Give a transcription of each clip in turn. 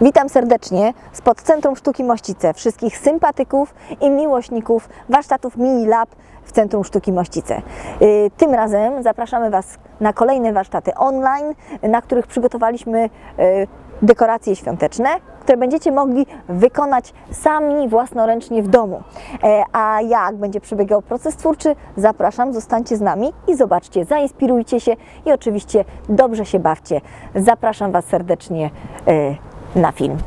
Witam serdecznie spod Centrum Sztuki Mościce wszystkich sympatyków i miłośników warsztatów Mini Lab w Centrum Sztuki Mościce. Y, Tym razem zapraszamy Was na kolejne warsztaty online, na których przygotowaliśmy y, dekoracje świąteczne, które będziecie mogli wykonać sami własnoręcznie w domu. E, A jak będzie przebiegał proces twórczy, zapraszam, zostańcie z nami i zobaczcie, zainspirujcie się i oczywiście dobrze się bawcie. Zapraszam Was serdecznie e, na film.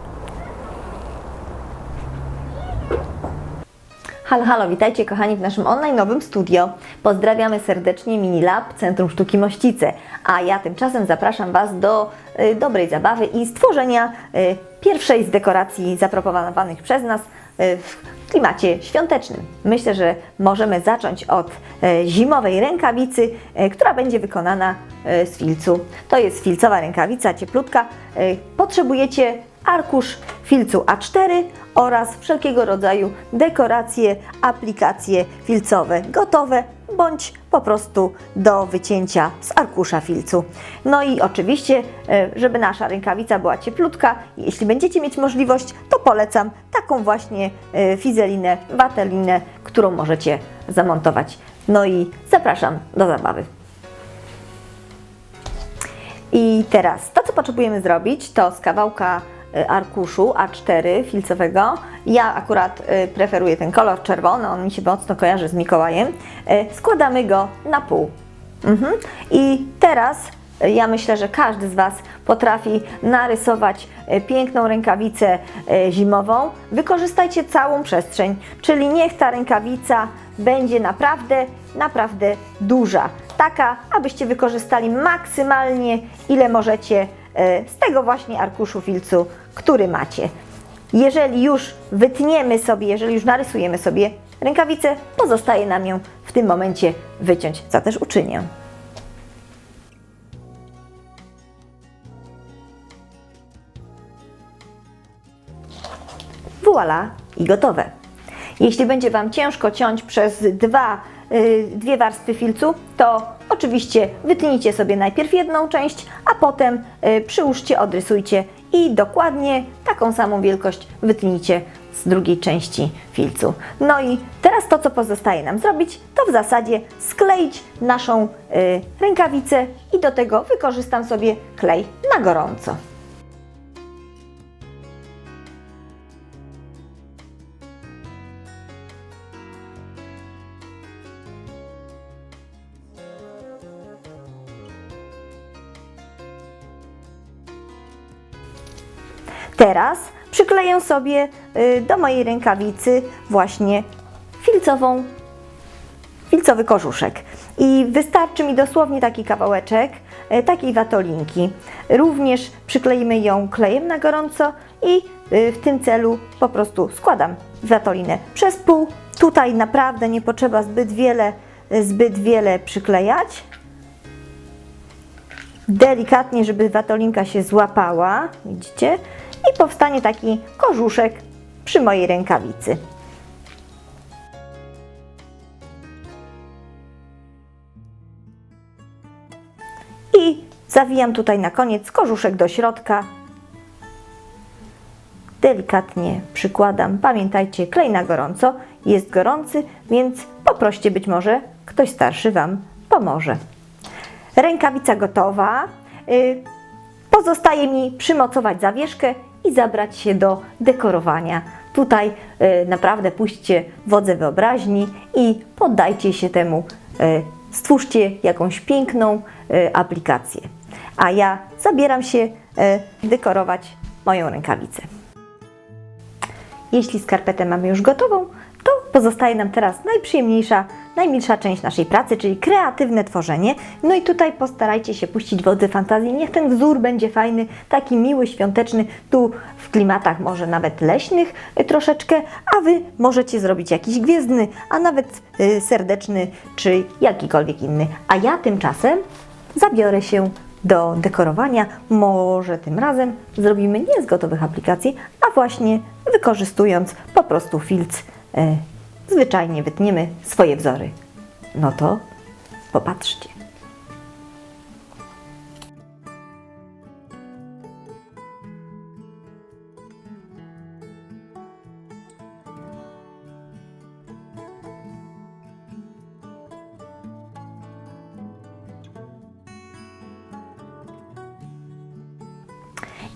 Halo, halo, witajcie kochani w naszym online nowym studio. Pozdrawiamy serdecznie Minilab Centrum Sztuki Mościce, a ja tymczasem zapraszam Was do y, dobrej zabawy i stworzenia y, pierwszej z dekoracji zaproponowanych przez nas y, w klimacie świątecznym. Myślę, że możemy zacząć od y, zimowej rękawicy, y, która będzie wykonana y, z filcu. To jest filcowa rękawica, cieplutka. Potrzebujecie arkusz filcu A4 oraz wszelkiego rodzaju dekoracje, aplikacje filcowe gotowe bądź po prostu do wycięcia z arkusza filcu. No i oczywiście, e, żeby nasza rękawica była cieplutka, jeśli będziecie mieć możliwość, to polecam taką właśnie e, fizelinę, watelinę, którą możecie zamontować. No i zapraszam do zabawy. I teraz to, co potrzebujemy zrobić, to z kawałka arkuszu A4 filcowego. Ja akurat y, preferuję ten kolor czerwony, on mi się mocno kojarzy z Mikołajem. Y, Składamy go na pół. Mhm. I teraz ja myślę, że każdy z Was potrafi narysować piękną rękawicę zimową. Wykorzystajcie całą przestrzeń, czyli niech ta rękawica będzie naprawdę, naprawdę duża. Taka, abyście wykorzystali maksymalnie ile możecie e, z tego właśnie arkuszu filcu, który macie. Jeżeli już wytniemy sobie, jeżeli już narysujemy sobie rękawicę, pozostaje nam ją w tym momencie wyciąć, co też uczynię. Voila i gotowe. Jeśli będzie Wam ciężko ciąć przez dwa, y, dwie warstwy filcu, to oczywiście wytnijcie sobie najpierw jedną część, a potem y, przyłóżcie, odrysujcie i dokładnie taką samą wielkość wytnijcie z drugiej części filcu. No i teraz to, co pozostaje nam zrobić, to w zasadzie skleić naszą y, rękawicę i do tego wykorzystam sobie klej na gorąco. Teraz przykleję sobie y, do mojej rękawicy właśnie filcową, filcowy kożuszek. I wystarczy mi dosłownie taki kawałeczek y, takiej watolinki. Również przykleimy ją klejem na gorąco i y, w tym celu po prostu składam watolinę przez pół. Tutaj naprawdę nie potrzeba zbyt wiele, zbyt wiele przyklejać delikatnie, żeby watolinka się złapała, widzicie? I powstanie taki kożuszek przy mojej rękawicy. I zawijam tutaj na koniec kożuszek do środka. Delikatnie przykładam. Pamiętajcie, klej na gorąco jest gorący, więc poproście, być może ktoś starszy Wam pomoże. Rękawica gotowa. Y, Pozostaje mi przymocować zawieszkę i zabrać się do dekorowania. Tutaj y, naprawdę puśćcie wodze wyobraźni i poddajcie się temu. y, Stwórzcie jakąś piękną y, aplikację. A ja zabieram się dekorować moją rękawicę. Jeśli skarpetę mamy już gotową, to pozostaje nam teraz najprzyjemniejsza, najmilsza część naszej pracy, czyli kreatywne tworzenie. No i tutaj postarajcie się puścić wodze fantazji. Niech ten wzór będzie fajny, taki miły, świąteczny, tu w klimatach może nawet leśnych y, troszeczkę, a Wy możecie zrobić jakiś gwiezdny, a nawet y, serdeczny, czy jakikolwiek inny. A ja tymczasem zabiorę się do dekorowania. Może tym razem zrobimy nie z gotowych aplikacji, a właśnie wykorzystując po prostu filc, e, zwyczajnie wytniemy swoje wzory. No to popatrzcie.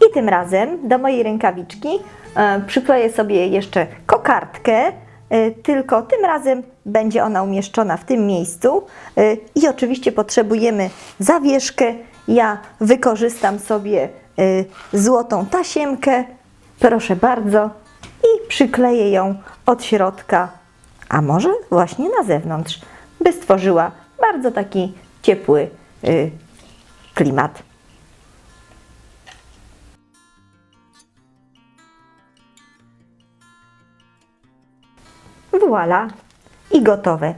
I tym razem do mojej rękawiczki e, przykleję sobie jeszcze kokardkę, tylko tym razem będzie ona umieszczona w tym miejscu. E, I oczywiście potrzebujemy zawieszkę. Ja wykorzystam sobie e, złotą tasiemkę, proszę bardzo, i przykleję ją od środka, a może właśnie na zewnątrz, by stworzyła bardzo taki ciepły klimat. Voila i gotowe.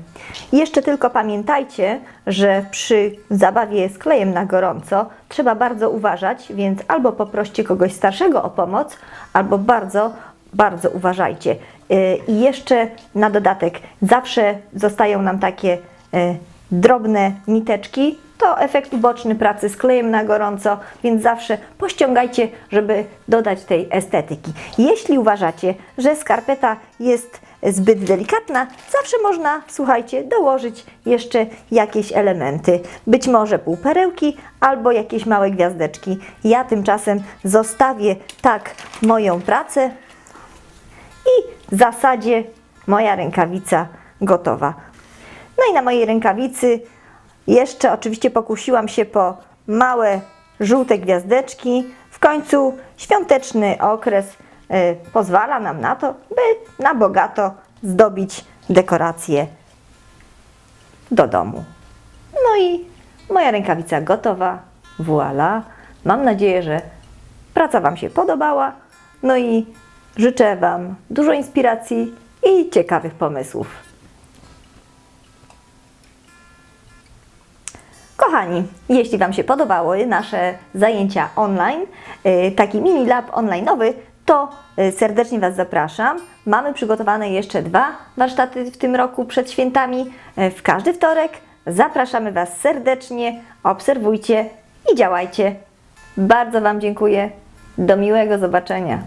Jeszcze tylko pamiętajcie, że przy zabawie z klejem na gorąco trzeba bardzo uważać, więc albo poproście kogoś starszego o pomoc, albo bardzo, bardzo uważajcie. Yy, I jeszcze na dodatek, zawsze zostają nam takie yy, drobne niteczki, to efekt uboczny pracy z klejem na gorąco, więc zawsze pościągajcie, żeby dodać tej estetyki. Jeśli uważacie, że skarpeta jest zbyt delikatna, zawsze można, słuchajcie, dołożyć jeszcze jakieś elementy. Być może półperełki albo jakieś małe gwiazdeczki. Ja tymczasem zostawię tak moją pracę i w zasadzie moja rękawica gotowa. No i na mojej rękawicy jeszcze oczywiście pokusiłam się po małe żółte gwiazdeczki. W końcu świąteczny okres pozwala nam na to, by na bogato zdobić dekoracje do domu. No i moja rękawica gotowa. Voila. Mam nadzieję, że praca Wam się podobała. No i życzę Wam dużo inspiracji i ciekawych pomysłów. Kochani, jeśli Wam się podobały nasze zajęcia online, y, taki mini lab online'owy, to y, serdecznie Was zapraszam. Mamy przygotowane jeszcze dwa warsztaty w tym roku przed świętami. Y, W każdy wtorek zapraszamy Was serdecznie. Obserwujcie i działajcie. Bardzo Wam dziękuję. Do miłego zobaczenia.